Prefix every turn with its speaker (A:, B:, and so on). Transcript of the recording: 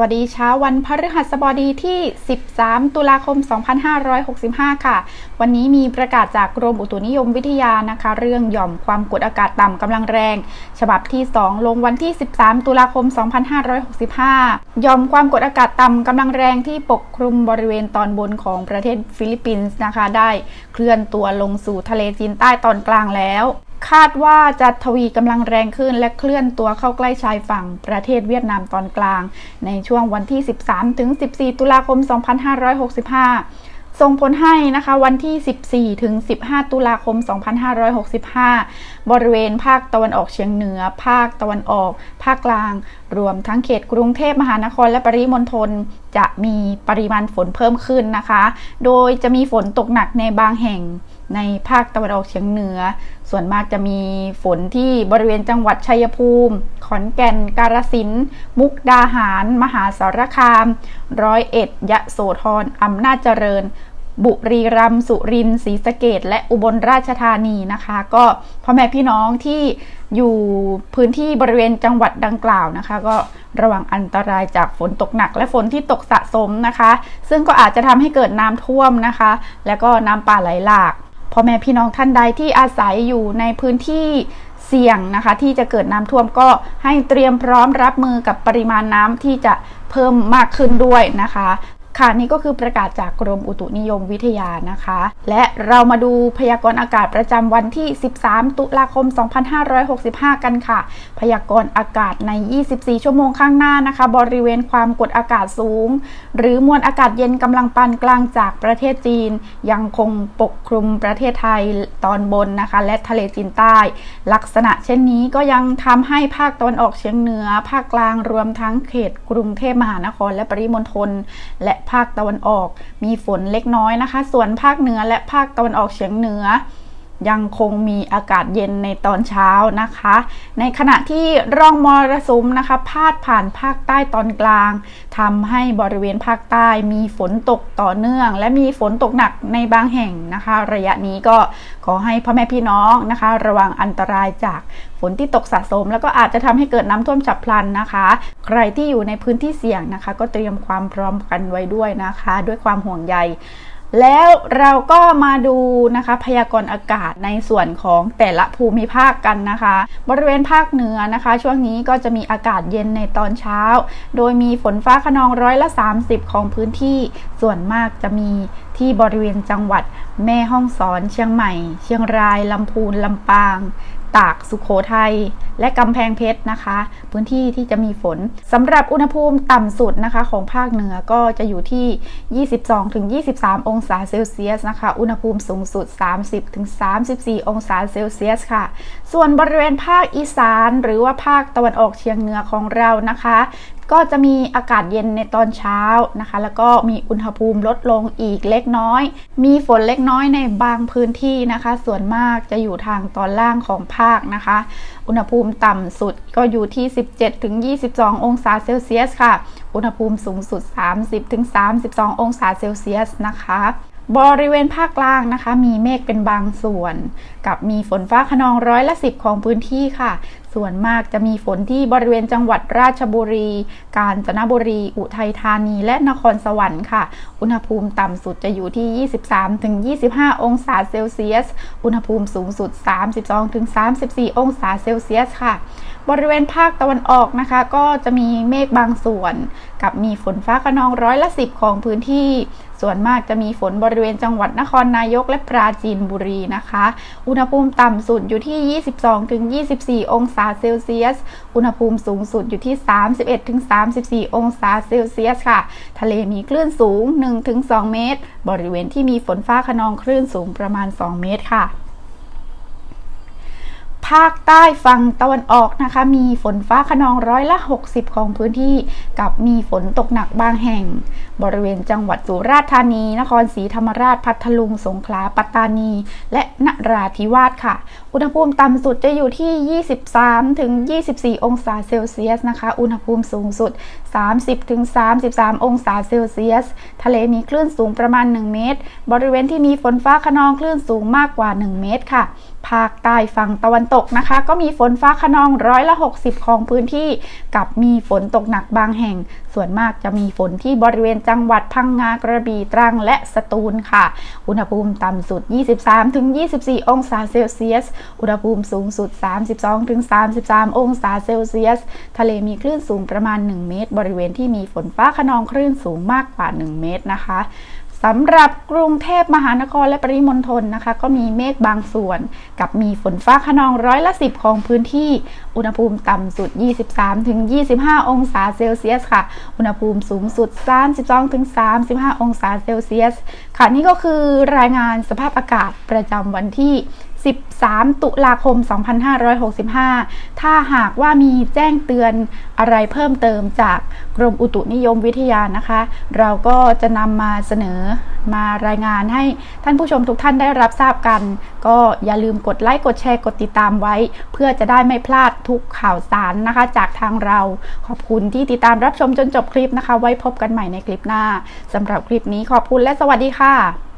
A: วัสดีเช้าวันพฤหัสบดีที่ 13 ตุลาคม 2565 ค่ะ วันนี้มีประกาศจากกรมอุตุนิยมวิทยานะคะ เรื่องหย่อมความกดอากาศต่ำกำลังแรง ฉบับที่ 2 ลงวันที่ 13 ตุลาคม 2565 หย่อมความกดอากาศต่ำกำลังแรงที่ปกคลุมบริเวณตอนบนของประเทศฟิลิปปินส์นะคะ ได้เคลื่อนตัวลงสู่ทะเลจีนใต้ตอนกลางแล้ว คาดว่าจะทวีกำลังแรงขึ้นและเคลื่อนตัวเข้าใกล้ชายฝั่งประเทศเวียดนามตอนกลาง ในช่วงวันที่ 13 ถึง 14 ตุลาคม 2565 ส่งผลให้นะคะวันที่ 14 ถึง 15 ตุลาคม 2565 บริเวณภาคตะวันออกเฉียงเหนือ ภาคตะวันออก ภาคกลาง รวมทั้งเขตกรุงเทพมหานครและปริมณฑลจะมีปริมาณฝนเพิ่มขึ้นนะคะ โดยจะมีฝนตกหนักในบางแห่งในภาคตะวันออกเฉียงเหนือ ส่วนมากจะมีฝนที่บริเวณจังหวัดชัยภูมิ ขอนแก่น กาฬสินธุ์มุกดาหาร มหาสารคาม ร้อยเอ็ด ยะโสธรอำนาจเจริญ บุรีรัมย์สุรินทร์ศรีสะเกดและอุบลราชธานีนะคะ ก็พ่อแม่พี่น้องที่อยู่พื้นที่บริเวณจังหวัดดังกล่าวนะคะ ก็ระวังอันตรายจากฝนตกหนัก และฝนที่ตกสะสมนะคะ ซึ่งก็อาจจะทำให้เกิดน้ำท่วมนะคะ และก็น้ำป่าไหลหลากพ่อแม่พี่น้องท่านใดที่อาศัยอยู่ในพื้นที่เสี่ยงนะคะ ที่จะเกิดน้ำท่วมก็ให้เตรียมพร้อมรับมือกับปริมาณน้ำที่จะเพิ่มมากขึ้นด้วยนะคะ ค่ะนี่ก็คือประกาศจากกรมอุตุนิยมวิทยานะคะ และเรามาดูพยากรณ์อากาศประจำวันที่ 13 ตุลาคม 2565 กันค่ะ พยากรณ์อากาศใน 24 ชั่วโมงข้างหน้านะคะ บริเวณความกดอากาศสูง หรือมวลอากาศเย็นกำลังปานกลางจากประเทศจีน ยังคงปกคลุมประเทศไทยตอนบนนะคะ และทะเลจีนใต้ ลักษณะเช่นนี้ก็ยังทำให้ภาคตะวันออกเฉียงเหนือ ภาคกลางรวมทั้งเขตกรุงเทพมหานครและปริมณฑลและภาคตะวันออก มีฝนเล็กน้อยนะคะ ส่วนภาคเหนือและภาคตะวันออกเฉียงเหนือ ยังคงมีอากาศเย็นในตอนเช้านะคะ ในขณะที่ร่องมรสุมนะคะ พาดผ่านภาคใต้ตอนกลางทำให้บริเวณภาคใต้มีฝนตกต่อเนื่อง และมีฝนตกหนักในบางแห่งนะคะ ระยะนี้ก็ขอให้พ่อแม่พี่น้องนะคะ ระวังอันตรายจากฝนที่ตกสะสม แล้วก็อาจจะทำให้เกิดน้ำท่วมฉับพลันนะคะ ใครที่อยู่ในพื้นที่เสี่ยงนะคะ ก็เตรียมความพร้อมกันไว้ด้วยนะคะ ด้วยความห่วงใย แล้วเราก็มาดูนะคะพยากรณ์อากาศในส่วนของแต่ละภูมิภาคกันนะคะ บริเวณภาคเหนือนะคะ ช่วงนี้ก็จะมีอากาศเย็นในตอนเช้า โดยมีฝนฟ้าขนองร้อยละ 30 ของพื้นที่ส่วนมากจะมีที่บริเวณจังหวัดแม่ฮ่องสอน เชียงใหม่ เชียงราย ลำพูน ลำปาง ตาก สุขโขทัย และกำแพงเพชรนะคะ พื้นที่ที่จะมีฝนสำหรับอุณหภูมิต่ำสุดนะคะของภาคเหนือก็จะอยู่ที่ 22-23 องศาเซลเซียสนะคะ อุณหภูมิสูงสุด 30-34 องศาเซลเซียสค่ะ ส่วนบริเวณภาคอีสาน หรือว่าภาคตะวันออกเฉียงเหนือของเรานะคะ ก็จะมีอากาศเย็นในตอนเช้านะคะ แล้วก็มีอุณหภูมิลดลงอีกเล็กน้อย มีฝนเล็กน้อยในบางพื้นที่นะคะ ส่วนมากจะอยู่ทางตอนล่างของภาคนะคะ อุณหภูมิต่ำสุดก็อยู่ที่ 17-22 องศาเซลเซียสค่ะ อุณหภูมิสูงสุด 30-32 องศาเซลเซียสนะคะบริเวณภาคกลางนะคะ มีเมฆเป็นบางส่วน กับมีฝนฟ้าขนองร้อยละสิบของพื้นที่ค่ะ ส่วนมากจะมีฝนที่บริเวณจังหวัดราชบุรี กาญจนบุรี อุทัยธานี และนครสวรรค์ค่ะ อุณหภูมิต่ำสุดจะอยู่ที่ 23-25 องศาเซลเซียส อุณหภูมิสูงสุด 32-34 องศาเซลเซียสค่ะ บริเวณภาคตะวันออกนะคะ ก็จะมีเมฆบางส่วน กับมีฝนฟ้าขนองร้อยละสิบของพื้นที่ ส่วนมากจะมีฝนบริเวณจังหวัดนครนายกและปราจีนบุรีนะคะ อุณหภูมิต่ำสุดอยู่ที่ 22-24 องศาเซลเซียส อุณหภูมิสูงสุดอยู่ที่ 31-34 องศาเซลเซียสค่ะ ทะเลมีคลื่นสูง 1-2 เมตร บริเวณที่มีฝนฟ้าขนองคลื่นสูงประมาณ 2 เมตรค่ะ ภาคใต้ฝั่งตะวันออกนะคะ มีฝนฟ้าขนองร้อยละ 60 ของพื้นที่ กับมีฝนตกหนักบางแห่ง บริเวณจังหวัดสุราษฎร์ธานี นครศรีธรรมราชพัทลุง สงขลาปัตตานี และนราธิวาสค่ะ อุณหภูมิต่ำสุดจะอยู่ที่ 23ถึง24 องศาเซลเซียสนะคะ อุณหภูมิสูงสุด 30ถึง33 องศาเซลเซียส ทะเลมีคลื่นสูงประมาณ 1 เมตร บริเวณที่มีฝนฟ้าขนองคลื่นสูงมากกว่า 1 เมตรค่ะ ภาคใต้ฝั่งตะวันตกนะคะ ก็มีฝนฟ้าขนองร้อยละ 60 ของพื้นที่ กับมีฝนตกหนักบางแห่ง ส่วนมากจะมีฝนที่บริเวณจังหวัดพังงากระบี่ตรังและสตูลค่ะ อุณหภูมิต่ำสุด 23-24 องศาเซลเซียส อุณหภูมิสูงสุด 32-33 องศาเซลเซียส ทะเลมีคลื่นสูงประมาณ 1 เมตร บริเวณที่มีฝนฟ้าขนองคลื่นสูงมากกว่า 1 เมตรนะคะ สำหรับกรุงเทพมหานครและปริมณฑลนะคะ ก็มีเมฆบางส่วน กับมีฝนฟ้าขนองร้อยละ10ของพื้นที่ อุณหภูมิต่ำสุด 23-25 องศาเซลเซียสค่ะ อุณหภูมิสูงสุด 32-35 องศาเซลเซียส ค่ะนี่ก็คือรายงานสภาพอากาศประจำวันที่ 13 ตุลาคม 2565 ถ้าหากว่ามีแจ้งเตือนอะไรเพิ่มเติมจากกรมอุตุนิยมวิทยานะคะ เราก็จะนำมาเสนอมารายงานให้ท่านผู้ชมทุกท่านได้รับทราบกัน ก็อย่าลืมกดไลค์กดแชร์กดติดตามไว้ เพื่อจะได้ไม่พลาดทุกข่าวสารนะคะ จากทางเราขอบคุณที่ติดตามรับชมจนจบคลิปนะคะ ไว้พบกันใหม่ในคลิปหน้าสำหรับคลิปนี้ขอบคุณและสวัสดีค่ะ